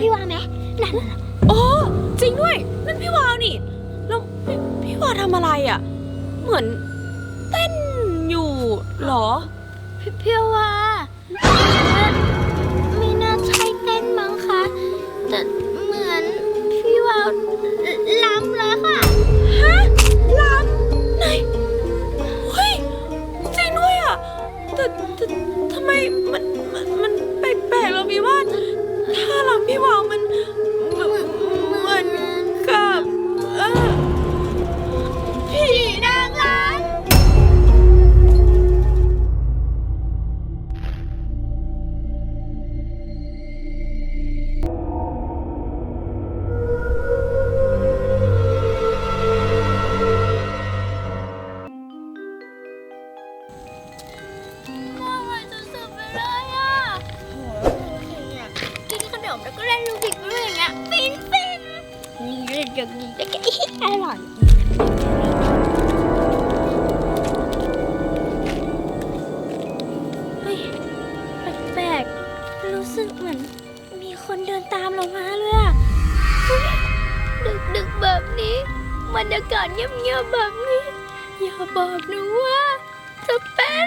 พี่วาไหมนั่นโอ้จริงด้วย นั่นพี่วาวนี่ แล้วพพี่วาวทำอะไรอะ เหมือนเต้นอยู่เหรอ พี่พี่วา อย่างนี้แล้วก็อร่อยแปลกๆรู้สึกเหมือน มีคนเดินตามเรามาเลยอะดึกๆแบบนี้บรรยากาศเงียบๆแบบนี้ อย่าบอกนะว่าจะเป็น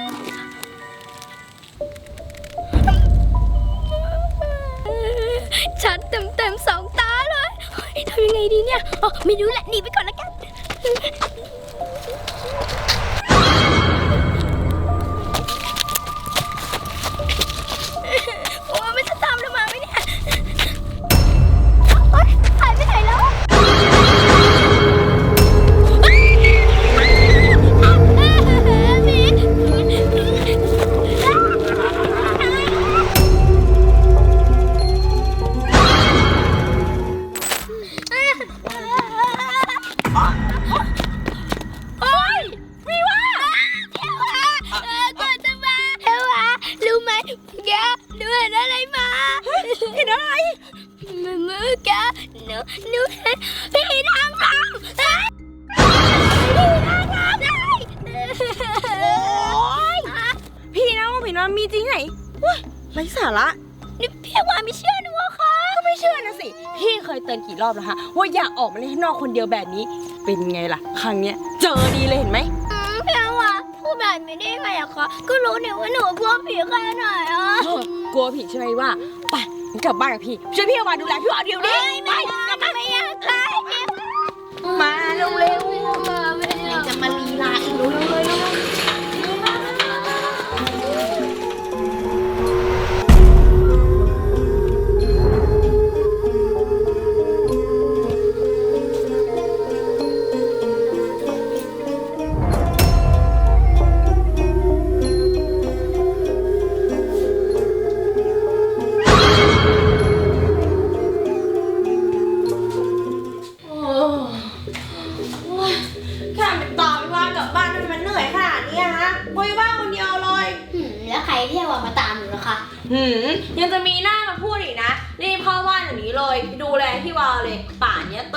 ไงดีเนี่ยอ๋อไม่รู้แหละหนีไปก่อนละกัน มือมือแกหนูหนูเห็นพี่นางรำเอ้ยพี่นางรำได้โอ๊ยพี่นะว่าผีนอนมีจริงไหนเว้ยไร้สาระนี่พี่ว่าไม่เชื่อหนูเหรอคะก็ไม่เชื่อนะสิ พี่เคยเตือนกี่รอบแล้วฮะว่าอย่าออกมาเล่นข้างนอกคนเดียวแบบนี้ เป็นไงล่ะ ครั้งเนี้ยเจอดีเลยเห็นไหมอืมพี่ว่าพูดแบบนี้ได้ยังไงอะคะก็รู้เนี่ยว่าหนูกลัวผีแค่ไหนอะ เออกลัวผีใช่ไหมว่าไปงั้น กลับบ้านกับพี่ช่วยพี่เอามาดูแลพี่วาวเดี๋ยวนี้ไม่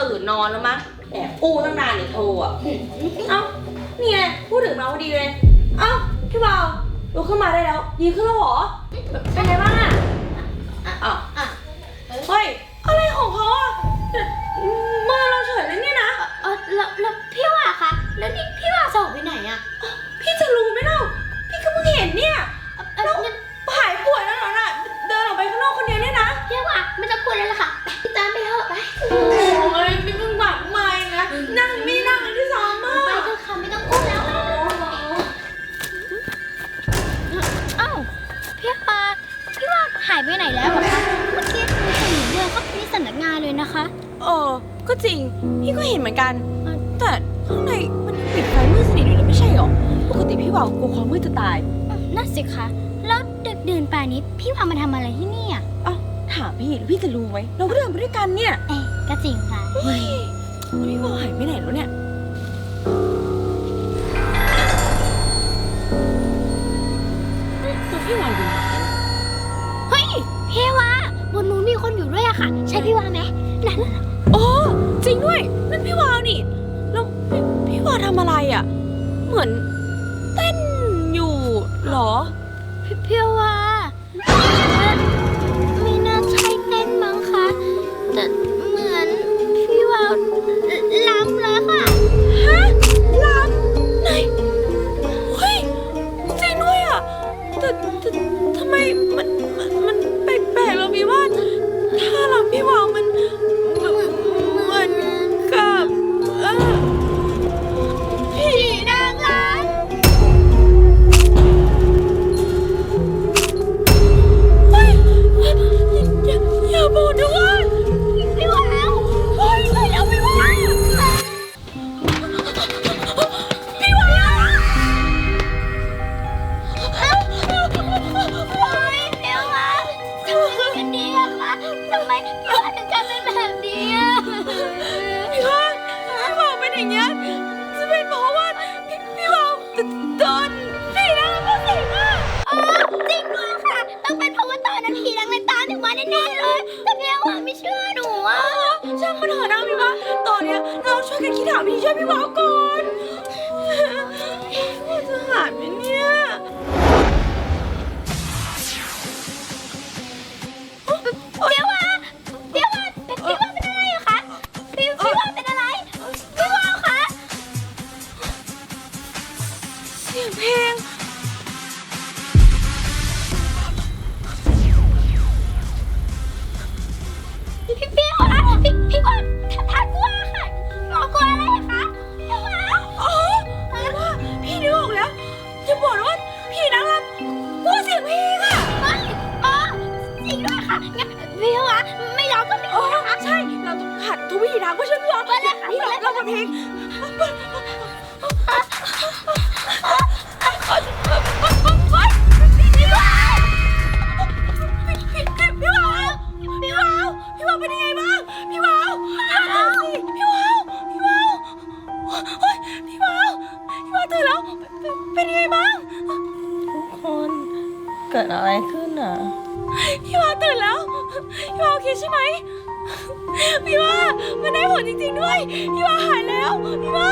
ตื่นนอนแล้วมั้งแอบอู้ตั้งนานเนี่ยโทรอะ เอ้านี่ไงพูดถึงเราพอดีเลย เอ้าพี่วาวลุกขึ้นมาได้แล้ว ดีขึ้นแล้วเหรอ เป็นไงบ้างอะ ไปไหนแล้วเหรอคะเมื่อกี้มีคนอยู่ด้วยก็ที่สำนักงานเลยนะคะ เออ ก็จริง พี่ก็เห็นเหมือนกัน แต่ข้างในมันยังปิดไฟมืดสนิทอยู่เลยไม่ใช่หรอ ปกติพี่บ่าวกลัวความมืดจะตายนั่นสิคะแล้วดึกดื่นป่านนี้ พี่พามาทำอะไรที่นี่อะเอ้าถามพี่แล้วพี่จะรู้ไหมเราก็เดินไปด้วยกันเนี่ย เอ๊ะก็จริงค่ะ เฮ้ยแล้วพี่บ่าวหายไปไหนแล้วเนี่ย ตัวพี่บ่าวอยู่ไหนเฮ้ย พี่ว่าบนนู้นมีคนอยู่ด้วยอะค่ะ ใช่พี่ว่าไหมนั่นน่ะอ๋อจริงด้วยนั่นพี่วาวนี่แล้วพี่พี่วาวทำอะไรอะ เหมือนเต้นอยู่เหรอ พี่พี่ว่า ปัญหาหน้าพี่วะตอนเนี้ยเราช่วยกันคิดหาวิธีช่วยพี่วะก่อนจะหาไหมเนี่ย ทางเพราะฉันรักมันเลยพี่รักมันพิงเป็นยังไงบ้าง ทุกคนเกิดอะไรขึ้นอะพี่วาวตื่นแล้วพี่วาวโอเคใช่ไหม พี่ว่ามันได้ผลจริงๆด้วย พี่ว่าหายแล้ว พี่ว่า